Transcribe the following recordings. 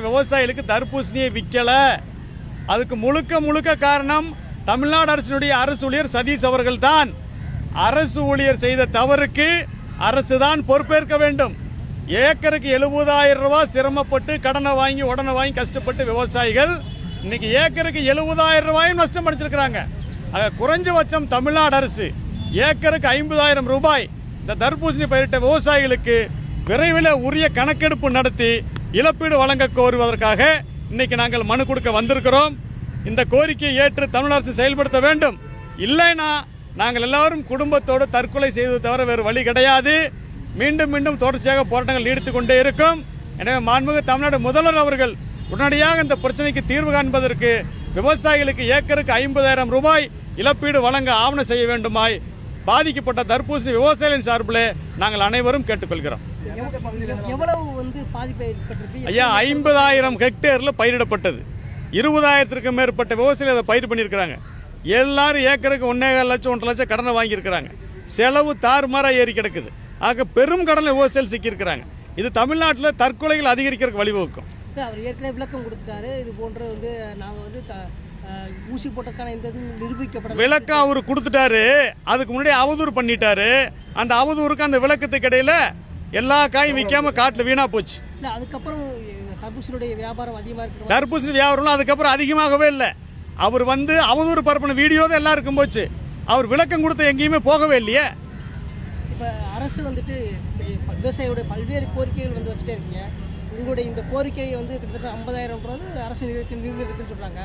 விவசாயிகளுக்கு தர்பூசணியை விற்கல அதுக்கு முழுக்க முழுக்க காரணம் தமிழ்நாடு அரசினுடைய அரசு ஊழியர் சதீஷ் அவர்கள் தான் அரசு ஊழியர் செய்த தவறுக்கு அரசு தான் பொறுப்பேற்க வேண்டும். ஏக்கருக்கு எழுபதாயிரம் ரூபாய் சிரமப்பட்டு கடனை வாங்கி உடனே வாங்கி கஷ்டப்பட்டு விவசாயிகள் இன்னைக்கு ஏக்கருக்கு எழுபதாயிரம் ரூபாயும் நஷ்டம் அடைச்சிருக்கிறாங்க ஆக குறைஞ்சபட்சம் தமிழ்நாடு அரசு ஏக்கருக்கு ஐம்பதாயிரம் ரூபாய் இந்த தர்பூசணி பயிரிட்ட விவசாயிகளுக்கு விரைவில் உரிய கணக்கெடுப்பு நடத்தி இழப்பீடு வழங்க கோருவதற்காக இன்னைக்கு நாங்கள் மனு கொடுக்க வந்திருக்கிறோம். இந்த கோரிக்கையை ஏற்று தமிழ் அரசு செயல்படுத்த வேண்டும். இல்லைனா நாங்கள் எல்லாரும் குடும்பத்தோடு தற்கொலை செய்தது தவிர வேறு வழி கிடையாது. மீண்டும் மீண்டும் தொடர்ச்சியாக போராட்டங்கள் நீடித்து கொண்டே இருக்கும். எனவே மாண்புமிகு தமிழ்நாடு முதல்வர் அவர்கள் உடனடியாக இந்த பிரச்சனைக்கு தீர்வு காண்பதற்கு விவசாயிகளுக்கு ஏக்கருக்கு ஐம்பதாயிரம் ரூபாய் இழப்பீடு வழங்க ஆவணம் செய்ய வேண்டுமாய் பாதிக்கப்பட்ட தர்பூசணி விவசாயிகளின் சார்பில் நாங்கள் அனைவரும் கேட்டுக்கொள்கிறோம். எவ்வளவு வந்து பாதிப்பு ஏற்பட்டிருக்கு? ஐயா ஐம்பதாயிரம் ஹெக்டேரில் பயிரிடப்பட்டது. இருபதாயிரத்திற்கும் மேற்பட்ட விவசாயிகள் அதை பயிர் பண்ணியிருக்கிறாங்க. எல்லாரும் ஏக்கருக்கு ஒன்னேகால் லட்சம் ஒன்றரை லட்சம் கடனை வாங்கியிருக்கிறாங்க. செலவு தாறுமாறாக ஏறி கிடக்குது. ஆக பெரும் கடனில் விவசாயிகள் சிக்கியிருக்கிறாங்க. இது தமிழ்நாட்டில் தற்கொலைகள் அதிகரிக்கிறதுக்கு வழிவகுக்கும். அவர் ஏற்கனவே விளக்கம் கொடுத்துட்டாரு. இது போன்ற வந்து நாங்க வந்து ஊசி போட்டதுக்கான இந்த நிரூபிக்கப்பட விளக்கம் அவர் கொடுத்துட்டாரு. அதுக்கு முன்னாடி அவதூறு பண்ணிட்டாரு. அந்த அவதூறுக்கு அந்த விளக்கத்துக்கு இடையில எல்லா காயும் விற்காம காட்டில் வீணா போச்சு. அதுக்கப்புறம் தர்பூசணியுடைய வியாபாரம் அதிகமா இருக்கிற தர்பூசணி வியாபாரம் அதுக்கப்புறம் அதிகமாகவே இல்லை. அவர் வந்து அவதூறு பரப்பின வீடியோ தான் எல்லாருக்கும் போச்சு. அவர் விளக்கம் கொடுத்து எங்கேயுமே போகவே இல்லையே. இப்ப அரசு வந்துட்டு விவசாயியோட பல்வேறு கோரிக்கைகள் வந்து வச்சுட்டே இருக்கீங்க. உங்களுடைய இந்த கோரிக்கையை வந்து கிட்டத்தட்ட ஐம்பதாயிரம் ரூபாய் அரசு நிறுத்தி நிர்ணயிக்குன்னு சொல்றாங்க.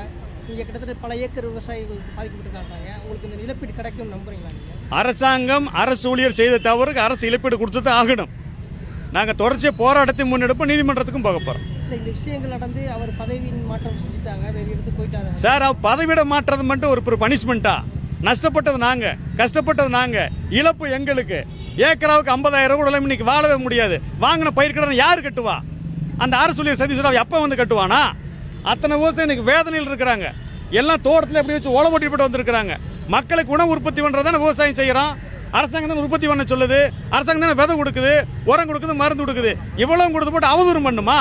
நீங்க கிட்டத்தட்ட பல ஏக்கர் விவசாயிகள் பாதிக்கப்பட்டிருக்காங்க. உங்களுக்கு இந்த இழப்பீடு கிடைக்கும் நம்புறீங்களா அரசாங்கம் அரசு ஊழியர் செய்த தவறுக்கு அரசு இழப்பீடு கொடுத்து தான் ஆகணும். நாங்கள் தொடர்ச்சியாக போராட்டத்தை முன்னெடுப்போம் நீதிமன்றத்துக்கும் போக போகிறோம் சார் அவர் பதவியிட மாற்றுறது மட்டும் ஒரு பனிஷ்மெண்ட்டா நஷ்டப்பட்டது நாங்க கஷ்டப்பட்டது நாங்க. இழப்பு எங்களுக்கு. ஏக்கராவுக்கு ஐம்பதாயிரம் இல்லாம இன்னைக்கு வாழவே முடியாது. வாங்கின பயிர் கடன் யார் கட்டுவா? அந்த அரசு ஊழியர் சதீஸ்வராவ் எப்போ வந்து கட்டுவானா? அத்தனை விவசாயம் இன்னைக்கு வேதனையில் இருக்கிறாங்க. எல்லாம் தோட்டத்தில் எப்படி வச்சு ஓட்டி போட்டு வந்திருக்கிறாங்க. மக்களுக்கு உணவு உற்பத்தி பண்ணுறதான விவசாயம் செய்கிறோம் அரசாங்கம் தான் உற்பத்தி பண்ண சொல்லுது. அரசாங்கம் தானே விதை கொடுக்குது உரம் கொடுக்குது மருந்து கொடுக்குது. இவ்வளவு கொடுத்து போட்டு அவதூறு பண்ணுமா?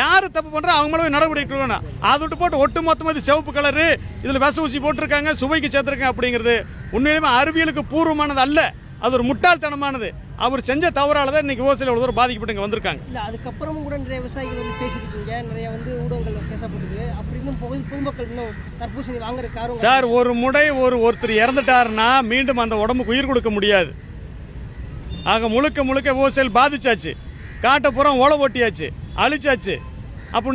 யார் தப்பு பண்ணுறா அவங்க நடவடிக்கை எடுக்கணும் அதை விட்டு போட்டு ஒட்டு மொத்தமாக இது சிவப்பு கலரு இதில் விச ஊசி போட்டிருக்காங்க சுவைக்கு சேர்த்துருக்காங்க அப்படிங்கிறது உண்மையிலுமே அறிவியலுக்கு பூர்வமானது அல்ல. அது ஒரு முட்டாள்தனமானது. அவர் செஞ்ச தவறால தான் இன்னைக்கு விவசாயிகள் தூரம் பாதிக்கப்பட்டு இங்க வந்திருக்காங்க. இல்ல அதுக்கப்புறமும் கூட நிறைய விவசாயிகள் வந்து பேசியிருக்கீங்க நிறைய வந்து ஊடகங்கள்ல பேசப்பட்டது. அப்படி இன்னும் பொது பொதுமக்கள் இன்னும் தர்பூசணி ஆர்வம் சார் ஒரு முறை ஒரு ஒருத்தர் இறந்துட்டாருன்னா மீண்டும் அந்த உடம்புக்கு உயிர் கொடுக்க முடியாது. ஆக முழுக்க முழுக்க விவசாயிகள் பாதிச்சாச்சு. காட்டை புறம் ஓலை ஓட்டியாச்சு. அழிச்சாச்சு. அப்போ